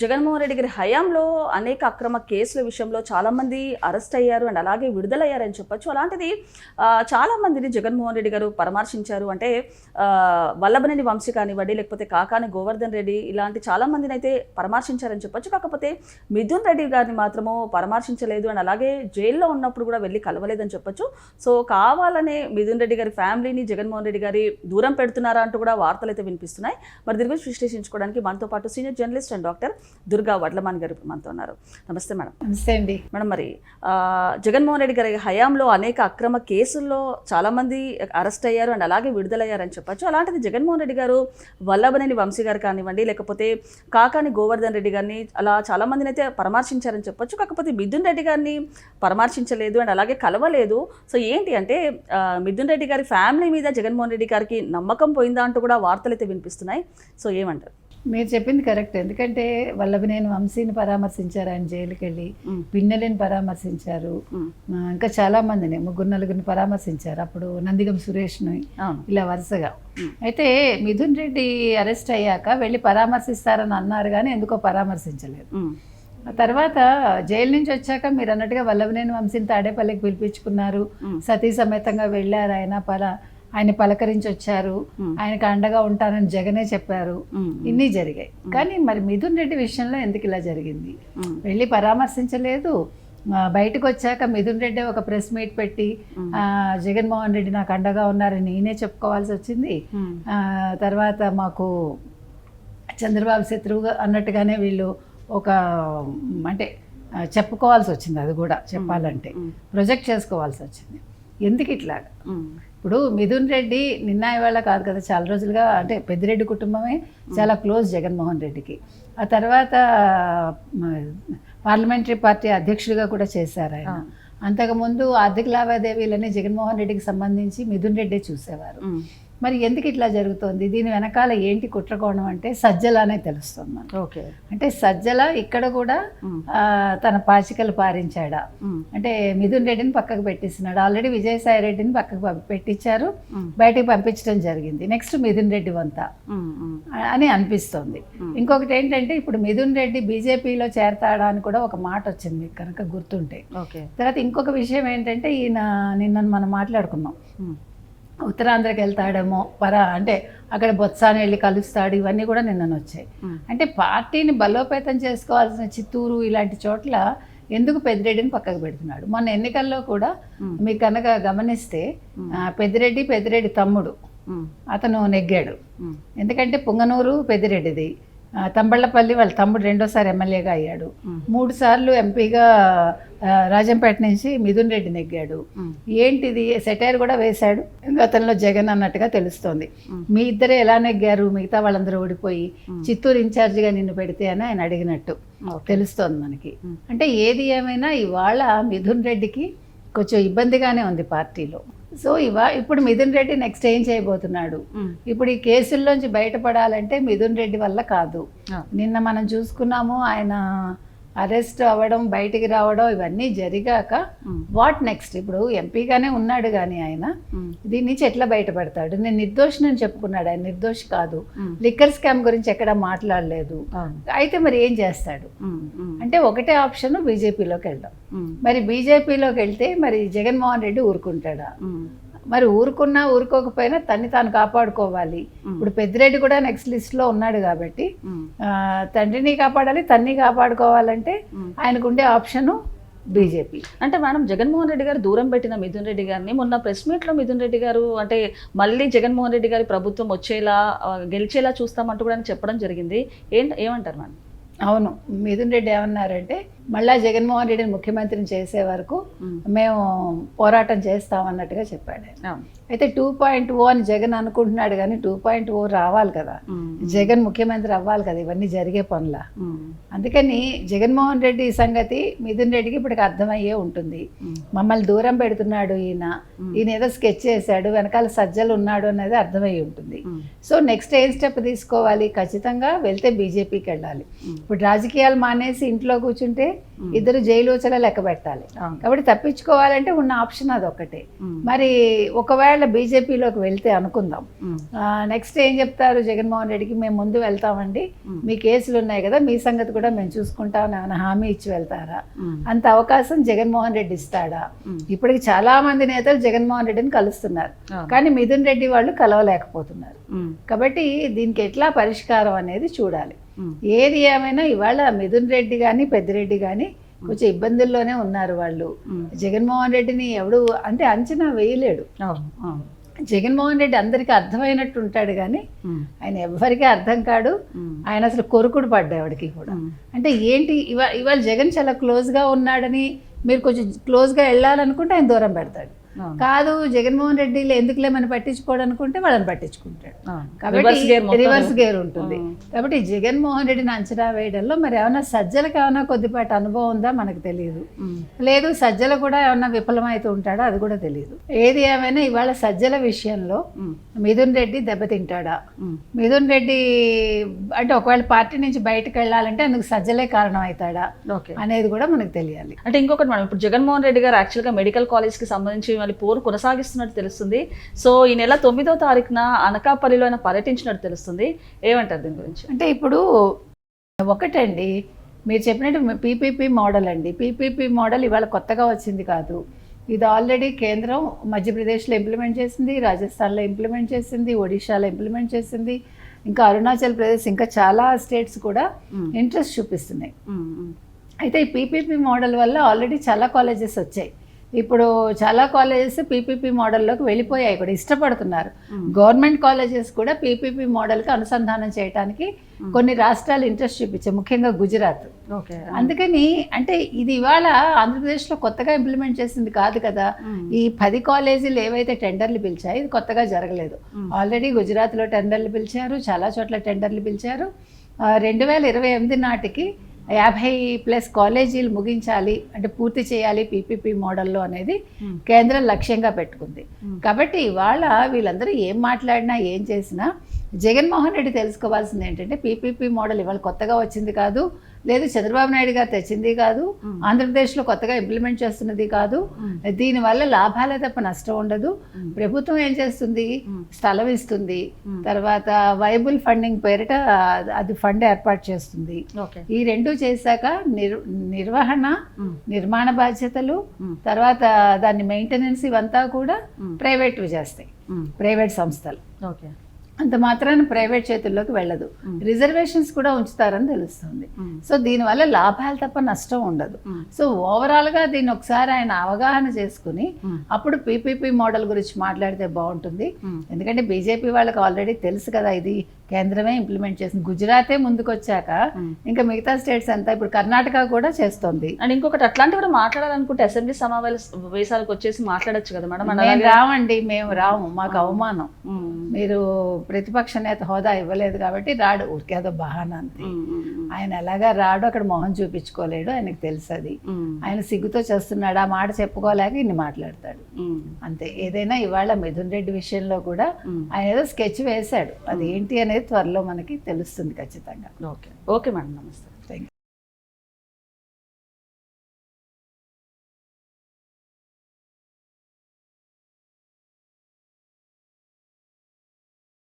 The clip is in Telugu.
జగన్మోహన్ రెడ్డి గారి హయాంలో అనేక అక్రమ కేసుల విషయంలో చాలామంది అరెస్ట్ అయ్యారు అండ్ అలాగే విడుదలయ్యారని చెప్పొచ్చు. అలాంటిది చాలామందిని జగన్మోహన్ రెడ్డి గారు పరామర్శించారు. అంటే వల్లభనేని వంశీ కానివ్వండి లేకపోతే కాకాని గోవర్ధన్ రెడ్డి ఇలాంటి చాలామందిని అయితే పరామర్శించారని చెప్పొచ్చు. కాకపోతే మిథున్ రెడ్డి గారిని మాత్రము పరామర్శించలేదు అండ్ అలాగే జైల్లో ఉన్నప్పుడు కూడా వెళ్ళి కలవలేదని చెప్పొచ్చు. సో కావాలనే మిథున్ రెడ్డి గారి ఫ్యామిలీని జగన్మోహన్ రెడ్డి గారి దూరం పెడుతున్నారా అంటూ కూడా వార్తలు అయితే వినిపిస్తున్నాయి. మరి దీని గురించి విశ్లేషించుకోవడానికి మనతో పాటు senior journalist and doctor Durga Vadlaman గారు ఇప్పుడు మనతో ఉన్నారు. నమస్తే మేడం. నమస్తే అండి. మేడం మరి జగన్మోహన్ రెడ్డి గారి హయాంలో అనేక అక్రమ కేసుల్లో చాలా మంది అరెస్ట్ అయ్యారు అండ్ అలాగే విడుదలయ్యారని చెప్పొచ్చు. అలాంటిది జగన్మోహన్ రెడ్డి గారు వల్లభనేని వంశీ గారు కానివ్వండి లేకపోతే కాకాని గోవర్ధన్ రెడ్డి గారిని అలా చాలా మందిని అయితే పరామర్శించారని చెప్పొచ్చు. కాకపోతే మిథున్ రెడ్డి గారిని పరామర్శించలేదు అండ్ అలాగే కలవలేదు. సో ఏంటి అంటే మిథున్ రెడ్డి గారి ఫ్యామిలీ మీద జగన్మోహన్ రెడ్డి గారికి నమ్మకం పోయిందా అంటూ కూడా వార్తలు అయితే వినిపిస్తున్నాయి. సో ఏమంటారు? మీరు చెప్పింది కరెక్ట్. ఎందుకంటే వల్లభనేని వంశీని పరామర్శించారు ఆయన జైలుకి వెళ్ళి. పిన్నెలని పరామర్శించారు. ఇంకా చాలా మందిని ముగ్గురు నలుగురిని పరామర్శించారు. అప్పుడు నందిగం సురేష్ని ఇలా వరుసగా. అయితే మిథున్ రెడ్డి అరెస్ట్ అయ్యాక వెళ్ళి పరామర్శిస్తారని అన్నారు కానీ ఎందుకో పరామర్శించలేదు. ఆ తర్వాత జైలు నుంచి వచ్చాక మీరు అన్నట్టుగా వల్లభనేని వంశీని తాడేపల్లికి పిలిపించుకున్నారు. సతీ సమేతంగా వెళ్ళారు ఆయన పల ఆయన పలకరించి వచ్చారు. ఆయనకు అండగా ఉంటానని జగనే చెప్పారు. ఇన్ని జరిగాయి. కానీ మరి మిథున్ రెడ్డి విషయంలో ఎందుకు ఇలా జరిగింది? వెళ్ళి పరామర్శించలేదు. బయటకు వచ్చాక మిథున్ రెడ్డి ఒక ప్రెస్ మీట్ పెట్టి జగన్మోహన్ రెడ్డి నాకు అండగా ఉన్నారని నేనే చెప్పుకోవాల్సి వచ్చింది. తర్వాత మాకు చంద్రబాబు శత్రువుగా అన్నట్టుగానే వీళ్ళు ఒక అంటే చెప్పుకోవాల్సి వచ్చింది. అది కూడా చెప్పాలంటే ప్రొజెక్ట్ చేసుకోవాల్సి వచ్చింది. ఎందుకు ఇట్లాగా? ఇప్పుడు మిథున్ రెడ్డి నిన్న ఇవాళ కాదు కదా చాలా రోజులుగా అంటే పెద్దిరెడ్డి కుటుంబమే చాలా క్లోజ్ జగన్మోహన్ రెడ్డికి. ఆ తర్వాత పార్లమెంటరీ పార్టీ అధ్యక్షుడిగా కూడా చేశారు ఆయన. అంతకుముందు ఆర్థిక లావాదేవీలని జగన్మోహన్ రెడ్డికి సంబంధించి మిథున్ రెడ్డి చూసేవారు. మరి ఎందుకు ఇట్లా జరుగుతోంది? దీని వెనకాల ఏంటి కుట్రకోణం అంటే సజ్జలానే తెలుస్తుంది మనకు. ఓకే. అంటే సజ్జల ఇక్కడ కూడా తన పాచికలు పారించాడా? అంటే మిథున్ రెడ్డిని పక్కకు పెట్టిస్తున్నాడు. ఆల్రెడీ విజయసాయి రెడ్డిని పక్కకు పెట్టించారు. బయటకు పంపించడం జరిగింది. నెక్స్ట్ మిథున్ రెడ్డి వంత. అని అనిపిస్తోంది. ఇంకొకటి ఏంటంటే ఇప్పుడు మిథున్ రెడ్డి బీజేపీలో చేరతాడా అని కూడా ఒక మాట వచ్చింది మీకు కనుక గుర్తుంటే. తర్వాత ఇంకొక విషయం ఏంటంటే ఈయన నిన్న మనం మాట్లాడుకున్నాం. ఉత్తరాంధ్రకి వెళ్తాడేమో పరా అంటే అక్కడ బొత్సాని వెళ్ళి కలుస్తాడు ఇవన్నీ కూడా నిన్న వచ్చాయి అంటే పార్టీని బలోపేతం చేసుకోవాల్సిన చిత్తూరు ఇలాంటి చోట్ల ఎందుకు పెద్దిరెడ్డిని పక్కకు పెడుతున్నాడు? మొన్న ఎన్నికల్లో కూడా. మీకు కనుక గమనిస్తే పెద్దిరెడ్డి పెద్దిరెడ్డి తమ్ముడు అతను నెగ్గాడు. ఎందుకంటే పుంగనూరు పెద్దిరెడ్డిది. తంబళ్ళపల్లి వాళ్ళ తమ్ముడు రెండోసారి ఎమ్మెల్యేగా అయ్యాడు. మూడు సార్లు ఎంపీగా రాజంపేట నుంచి మిథున్ రెడ్డి నెగ్గాడు ఏంటిది? సెటైర్ కూడా వేశాడు. గతంలో జగన్ అన్నట్టుగా తెలుస్తోంది. మీ ఇద్దరే ఎలా నెగ్గారు? మిగతా వాళ్ళందరూ ఓడిపోయి. చిత్తూరు ఇన్ఛార్జిగా నిన్ను పెడితే అని ఆయన అడిగినట్టు. తెలుస్తోంది మనకి. అంటే ఏది ఏమైనా ఇవాళ మిథున్ రెడ్డికి కొంచెం ఇబ్బందిగానే ఉంది పార్టీలో. సో ఇవా ఇప్పుడు మిథున్ రెడ్డి నెక్స్ట్ ఏం చేయబోతున్నాడు? ఇప్పుడు ఈ కేసుల్లోంచి బయటపడాలంటే మిథున్ రెడ్డి వల్ల కాదు. నిన్న మనం చూసుకున్నాము ఆయన అరెస్ట్ అవ్వడం బయటికి రావడం ఇవన్నీ జరిగాక వాట్ నెక్స్ట్? ఇప్పుడు ఎంపీగానే ఉన్నాడు కానీ ఆయన. దీని నుంచి ఎట్లా బయటపడతాడు నేను నిర్దోషి అని చెప్పుకున్నాడు. ఆయన నిర్దోషి కాదు. లిక్కర్ స్కామ్ గురించి ఎక్కడ మాట్లాడలేదు. అయితే మరి ఏం చేస్తాడు? అంటే ఒకటే ఆప్షన్ బీజేపీలోకి వెళ్ళడం మరి బీజేపీలోకి వెళ్తే మరి జగన్మోహన్ రెడ్డి ఊరుకుంటాడా? మరి ఊరుకున్నా ఊరుకోకపోయినా తన్ని తాను కాపాడుకోవాలి. ఇప్పుడు పెద్దిరెడ్డి కూడా నెక్స్ట్ లిస్ట్లో ఉన్నాడు కాబట్టి తండ్రిని కాపాడాలి తన్ని కాపాడుకోవాలంటే. ఆయనకు ఉండే ఆప్షను బీజేపీ. అంటే మేడం జగన్మోహన్ రెడ్డి గారు దూరం పెట్టిన మిథున్ రెడ్డి గారిని మొన్న ప్రెస్ మీట్లో మిథున్ రెడ్డి గారు అంటే మళ్ళీ జగన్మోహన్ రెడ్డి గారి ప్రభుత్వం వచ్చేలా గెలిచేలా చూస్తామంటూ కూడా చెప్పడం జరిగింది. ఏంటి ఏమంటారు మేడం? అవును. మిథున్ రెడ్డి ఏమన్నారంటే మళ్ళా జగన్మోహన్ రెడ్డిని ముఖ్యమంత్రిని చేసే వరకు మేము. పోరాటం చేస్తామన్నట్టుగా చెప్పాడు. అయితే టూ పాయింట్ ఓ అని జగన్ అనుకుంటున్నాడు కానీ టూ పాయింట్ ఓ రావాలి కదా. జగన్ ముఖ్యమంత్రి అవ్వాలి కదా ఇవన్నీ జరిగే పనుల. అందుకని జగన్మోహన్ రెడ్డి సంగతి మిథున్ రెడ్డికి ఇప్పటికి అర్థమయ్యే ఉంటుంది. మమ్మల్ని దూరం పెడుతున్నాడు ఈయన. ఈయన ఏదో స్కెచ్ చేశాడు వెనకాల సజ్జలు ఉన్నాడు అనేది అర్థమయ్యి ఉంటుంది. సో నెక్స్ట్ ఏం స్టెప్ తీసుకోవాలి? ఖచ్చితంగా వెళ్తే బీజేపీకి వెళ్ళాలి. ఇప్పుడు రాజకీయాలు మానేసి ఇంట్లో కూర్చుంటే ఇద్దరు జైలు వచ్చేలా లెక్క పెట్టాలి. కాబట్టి తప్పించుకోవాలంటే ఉన్న ఆప్షన్ అదొక్కటే. ఉమ్, మరి ఒకవేళ ఒకవేళ బీజేపీలోకి వెళ్తే అనుకుందాం. నెక్స్ట్ ఏం చెప్తారు? జగన్మోహన్ రెడ్డికి మేము ముందు వెళ్తామండి. మీ కేసులు ఉన్నాయి కదా మీ సంగతి కూడా మేము చూసుకుంటామని ఏమైనా హామీ ఇచ్చి వెళ్తారా? అంత అవకాశం జగన్మోహన్ రెడ్డి ఇస్తాడా. ఇప్పటికి చాలా మంది నేతలు జగన్మోహన్ రెడ్డిని కలుస్తున్నారు. కానీ మిథున్ రెడ్డి వాళ్ళు కలవలేకపోతున్నారు. కాబట్టి దీనికి ఎట్లా పరిష్కారం అనేది చూడాలి. ఏది ఏమైనా ఇవాళ మిథున్ రెడ్డి కానీ పెద్దిరెడ్డి కానీ కొంచెం ఇబ్బందుల్లోనే ఉన్నారు వాళ్ళు. జగన్మోహన్ రెడ్డిని ఎవడు అంటే అంచనా వేయలేడు. జగన్మోహన్ రెడ్డి అందరికీ అర్థమైనట్టు ఉంటాడు కానీ ఆయన ఎవ్వరికీ అర్థం కాడు ఆయన అసలు కొరుకుడు పడ్డావాడికి కూడా. అంటే ఏంటి ఇవా ఇవాళ జగన్ చాలా క్లోజ్గా ఉన్నాడని మీరు కొంచెం క్లోజ్గా వెళ్ళాలనుకుంటే ఆయన దూరం పెడతాడు. కాదు జగన్మోహన్ రెడ్డి ఎందుకులే మనం పట్టించుకోడు అనుకుంటే వాళ్ళని పట్టించుకుంటాడు. కాబట్టి రివర్స్ గేర్ ఉంటుంది. కాబట్టి జగన్మోహన్ రెడ్డిని అంచనా వేయడంలో మరి ఏమైనా సజ్జలకు ఏమైనా కొద్దిపాటి అనుభవం ఉందా మనకు తెలియదు. లేదు సజ్జల కూడా ఏమన్నా విఫలమైతే ఉంటాడో అది కూడా తెలియదు. ఏది ఏమైనా ఇవాళ సజ్జల విషయంలో మిథున్ రెడ్డి దెబ్బతింటాడా? మిథున్ రెడ్డి అంటే ఒకవేళ పార్టీ నుంచి బయటకు వెళ్ళాలంటే అందుకు సజ్జలే కారణం అవుతాడా అనేది కూడా మనకు తెలియాలి. అంటే ఇంకొకటి మేడం ఇప్పుడు జగన్మోహన్ రెడ్డి గారు యాక్చువల్గా మెడికల్ కాలేజ్కి సంబంధించి మళ్ళీ పోరు కొనసాగిస్తున్నట్టు తెలుస్తుంది. సో ఈ నెల తొమ్మిదో తారీఖున అనకాపల్లిలో ఆయన పర్యటించినట్టు తెలుస్తుంది. ఏమంటారు దీని గురించి? అంటే ఇప్పుడు ఒకటండి మీరు చెప్పినట్టు పీపీపీ మోడల్ అండి. పీపీపీ మోడల్ ఇవాళ కొత్తగా వచ్చింది కాదు. ఇది ఆల్రెడీ కేంద్రం మధ్యప్రదేశ్లో ఇంప్లిమెంట్ చేసింది రాజస్థాన్లో ఇంప్లిమెంట్ చేసింది ఒడిశాలో ఇంప్లిమెంట్ చేసింది ఇంకా అరుణాచల్ ప్రదేశ్ ఇంకా చాలా స్టేట్స్ కూడా ఇంట్రెస్ట్ చూపిస్తున్నాయి. అయితే ఈ పీపీపీ మోడల్ వల్ల ఆల్రెడీ చాలా కాలేజెస్ వచ్చాయి. ఇప్పుడు చాలా కాలేజెస్ పీపీపీ మోడల్లోకి వెళ్ళిపోయాయి కూడా ఇష్టపడుతున్నారు. గవర్నమెంట్ కాలేజెస్ కూడా పీపీపీ మోడల్కి అనుసంధానం చేయడానికి కొన్ని రాష్ట్రాలు ఇంట్రెస్ట్ చూపించాయి ముఖ్యంగా గుజరాత్. ఓకే అందుకని అంటే ఇది ఇవాళ ఆంధ్రప్రదేశ్లో కొత్తగా ఇంప్లిమెంట్ చేసింది కాదు కదా. ఈ పది కాలేజీలు ఏవైతే టెండర్లు పిలిచాయి ఇది కొత్తగా జరగలేదు. ఆల్రెడీ గుజరాత్లో టెండర్లు పిలిచారు చాలా చోట్ల టెండర్లు పిలిచారు. రెండు వేల ఇరవై ఎనిమిది నాటికి యాభై ప్లస్ కాలేజీలు ముగించాలి అంటే పూర్తి చేయాలి పీపీపీ మోడల్లో అనేది Hmm. కేంద్రం లక్ష్యంగా పెట్టుకుంది Hmm. కాబట్టి ఇవాళ వీళ్ళందరూ ఏం మాట్లాడినా ఏం చేసినా జగన్మోహన్ రెడ్డి తెలుసుకోవాల్సింది ఏంటంటే పీపీపీ మోడల్ ఇవాళ కొత్తగా వచ్చింది కాదు లేదు చంద్రబాబు నాయుడు గారు తెచ్చింది కాదు. ఆంధ్రప్రదేశ్లో కొత్తగా ఇంప్లిమెంట్ చేస్తున్నది కాదు. ఉమ్, దీనివల్ల లాభాలే తప్ప నష్టం ఉండదు. ప్రభుత్వం ఏం చేస్తుంది. స్థలం ఇస్తుంది. తర్వాత వైబుల్ ఫండింగ్ పేరిట అది ఫండ్ ఏర్పాటు చేస్తుంది. ఈ రెండు చేశాక నిర్ నిర్వహణ నిర్మాణ బాధ్యతలు తర్వాత దాని మెయింటెనెన్స్ ఇవంతా కూడా ఉమ్, ప్రైవేట్వి చేస్తాయి. ప్రైవేట్ సంస్థలు. ఓకే. అంత మాత్రాన ప్రైవేట్ చేతుల్లోకి వెళ్ళదు. రిజర్వేషన్స్ కూడా ఉంచుతారని తెలుస్తుంది. సో దీనివల్ల లాభాలు తప్ప నష్టం ఉండదు. సో ఓవరాల్గా దీన్ని ఒకసారి ఆయన అవగాహన చేసుకుని అప్పుడు పీపీపీ మోడల్ గురించి మాట్లాడితే బాగుంటుంది. ఎందుకంటే బీజేపీ వాళ్ళకి ఆల్రెడీ తెలుసు కదా ఇది కేంద్రమే ఇంప్లిమెంట్ చేసింది. గుజరాతే ముందుకు వచ్చాక ఉమ్. ఇంకా మిగతా స్టేట్స్ అంతా ఇప్పుడు కర్ణాటక కూడా చేస్తోంది. అండ్ ఇంకొకటి అట్లాంటి కూడా మాట్లాడాలనుకుంటే అసెంబ్లీ సమావేశాలకు వచ్చేసి మాట్లాడొచ్చు కదా మేడం. అండ్ మేము రాము మాకు అవమానం. మీరు ప్రతిపక్ష నేత హోదా ఇవ్వలేదు కాబట్టి రాడు ఊరికే అదో బహానా అంతే. ఆయన ఎలాగా రాడు అక్కడ మొహం చూపించుకోలేడు ఆయనకు తెలుసు అది ఆయన సిగ్గుతో చేస్తున్నాడు ఆ మాట చెప్పుకోలేక ఇన్ని మాట్లాడతాడు. అంతే. ఏదైనా ఇవాళ మిథున్ రెడ్డి విషయంలో కూడా. ఆయన ఏదో స్కెచ్ వేశాడు. అది ఏంటి అనేది త్వరలో మనకి తెలుస్తుంది ఖచ్చితంగా. ఓకే. ఓకే మేడం నమస్తే.